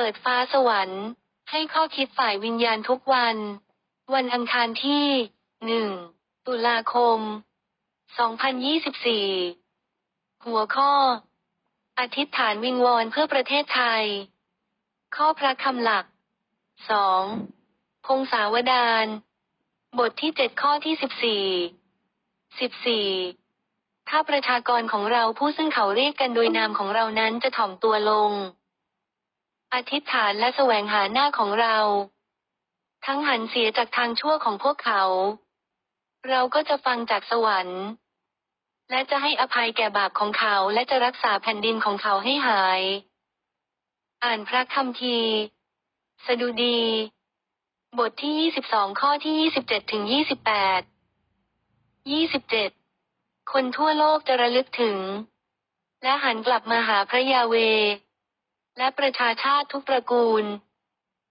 ปิดฟ้าสวรรค์ ให้ข้อคิดฝ่ายวิญญาณทุกวัน วันอังคารที่หนึ่งตุลาคม 2024 หัวข้อ อธิษฐานวิงวอนเพื่อประเทศไทย ข้อพระคำหลักสองพงศาวดารบทที่เจ็ดข้อที่สิบสี่สิบสี่ถ้าประชากรของเราผู้ซึ่งเขาเรียกกันโดยนามของเรานั้นจะถ่อมตัวลง อธิษฐานและแสวงหาหน้าของเรา ทั้งหันเสียจากทางชั่วของพวกเขา เราก็จะฟังจากสวรรค์ และจะให้อภัยแก่บาปของเขาและจะรักษาแผ่นดินของเขาให้หาย อ่านพระคัมภีร์สดุดี บทที่ 22 ข้อที่ 27 ถึง 28 27 คนทั่วโลกจะระลึกถึง และหันกลับมาหาพระยาเว และประชาชาติทุกตระกูล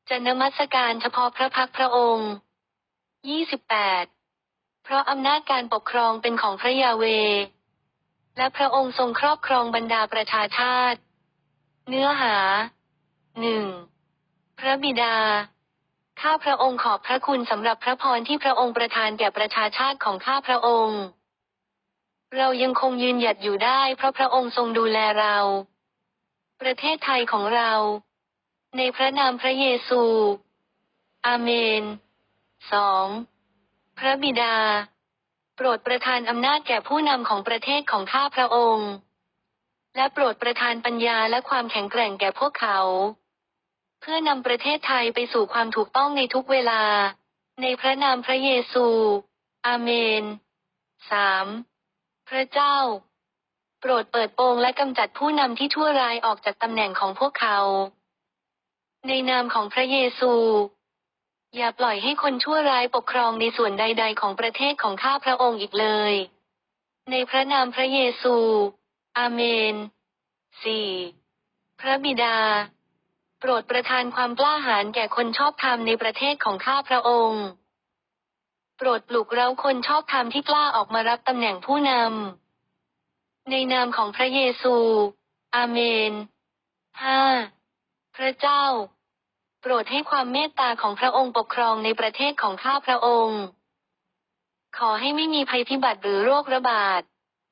จะนมัสการเฉพาะพระพักพระองค์ 28 เพราะอำนาจการปกครองเป็นของพระยาเว และพระองค์ทรงครอบครองบรรดาประชาชาติ เนื้อหาหนึ่งพระบิดา ข้าพระองค์ขอบพระคุณสำหรับพระพรที่พระองค์ประทานแก่ประชาชาติของข้าพระองค์ เรายังคงยืนหยัดอยู่ได้เพราะพระองค์ทรงดูแลเรา ประเทศไทยของเรา ในพระนามพระเยซู อาเมนสองพระบิดา โปรดประทานอำนาจแก่ผู้นำของประเทศของข้าพระองค์ และโปรดประทานปัญญาและความแข็งแกร่งแก่พวกเขา เพื่อนำประเทศไทยไปสู่ความถูกต้องในทุกเวลา ในพระนามพระเยซู อาเมนสามพระเจ้า โปรดเปิดโปงและกำจัดผู้นำที่ชั่วร้ายออกจากตำแหน่งของพวกเขา ในนามของพระเยซู อย่าปล่อยให้คนชั่วร้ายปกครองในส่วนใด ๆ ของประเทศของข้าพระองค์อีกเลย ในพระนามพระเยซู อาเมนสี่พระบิดา โปรดประทานความกล้าหาญแก่คนชอบธรรมในประเทศของข้าพระองค์ โปรดปลุกเร้าคนชอบธรรมที่กล้าออกมารับตำแหน่งผู้นำ ในนามของพระเยซู อาเมน ห้า พระเจ้า โปรดให้ความเมตตาของพระองค์ปกครองในประเทศของข้าพระองค์ ขอให้ไม่มีภัยพิบัติหรือโรคระบาด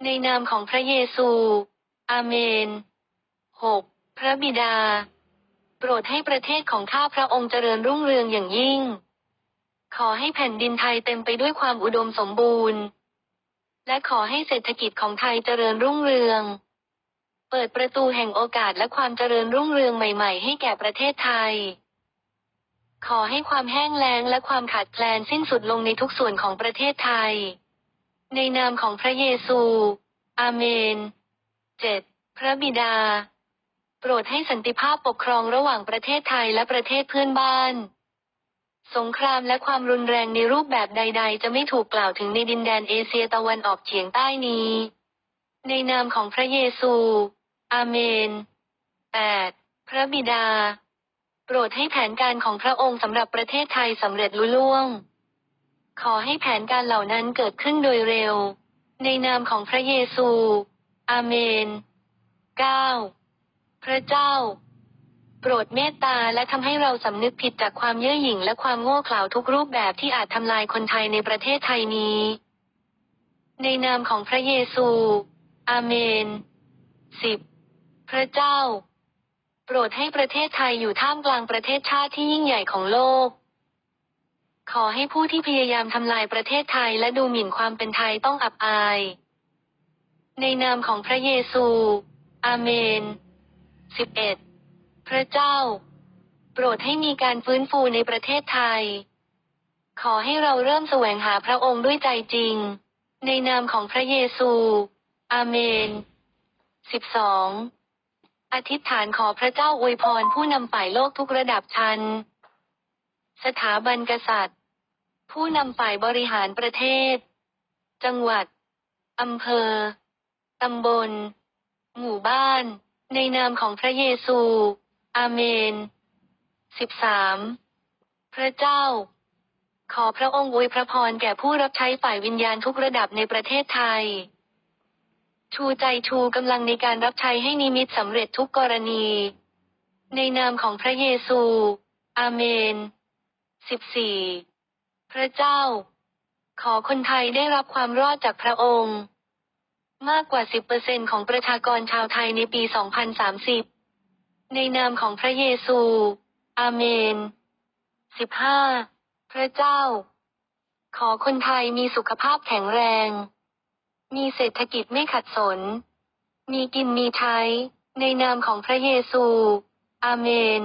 ในนามของพระเยซู อาเมนหกพระบิดา โปรดให้ประเทศของข้าพระองค์เจริญรุ่งเรืองอย่างยิ่ง ขอให้แผ่นดินไทยเต็มไปด้วยความอุดมสมบูรณ์ และขอให้เศรษฐกิจของไทยเจริญรุ่งเรือง เปิดประตูแห่งโอกาสและความเจริญรุ่งเรืองใหม่ๆ ให้แก่ประเทศไทย ขอให้ความแห้งแล้งและความขาดแคลนสิ้นสุดลงในทุกส่วนของประเทศไทย ในนามของพระเยซู อาเมน เจ็ดพระบิดา โปรดให้สันติภาพปกครองระหว่างประเทศไทยและประเทศเพื่อนบ้าน สงครามและความรุนแรงในรูปแบบใด ๆ จะไม่ถูกกล่าวถึงในดินแดนเอเชียตะวันออกเฉียงใต้นี้ ในนามของพระเยซู อาเมน 8. พระบิดา โปรดให้แผนการของพระองค์สำหรับประเทศไทยสำเร็จลุล่วง ขอให้แผนการเหล่านั้นเกิดขึ้นโดยเร็ว ในนามของพระเยซู อาเมน 9. พระเจ้า โปรดเมตตาและทำให้เราสำนึกผิดจากความเย่อหยิ่งและความโง่เขลาทุกรูปแบบที่อาจทำลายคนไทยในประเทศไทยนี้ ในนามของพระเยซู อาเมน 10. พระเจ้า โปรดให้ประเทศไทยอยู่ท่ามกลางประเทศชาติที่ยิ่งใหญ่ของโลก ขอให้ผู้ที่พยายามทำลายประเทศไทยและดูหมิ่นความเป็นไทยต้องอับอาย ในนามของพระเยซู อาเมน 11. พระเจ้า โปรดให้มีการฟื้นฟูในประเทศไทย ขอให้เราเริ่มแสวงหาพระองค์ด้วยใจจริง ในนามของพระเยซู อาเมน 12. อธิษฐานขอพระเจ้าอวยพรผู้นำฝ่ายโลกทุกระดับชั้น สถาบันกษัตริย์ ผู้นำฝ่ายบริหารประเทศ จังหวัด อำเภอ ตำบล หมู่บ้าน ในนามของพระเยซู อาเมน 13. พระเจ้า ขอพระองค์อวยพระพรแก่ผู้รับใช้ฝ่ายวิญญาณทุกระดับในประเทศไทย ชูใจชูกำลังในการรับใช้ให้นิมิตสำเร็จทุกกรณี ในนามของพระเยซู อาเมน14พระเจ้า ขอคนไทยได้รับความรอดจากพระองค์ มากกว่า 10%ของประชากรชาวไทยในปี 2030 ในนามของพระเยซู อาเมน15พระเจ้า ขอคนไทยมีสุขภาพแข็งแรง มีเศรษฐกิจไม่ขัดสน มีกินมีใช้ ในนามของพระเยซู อาเมน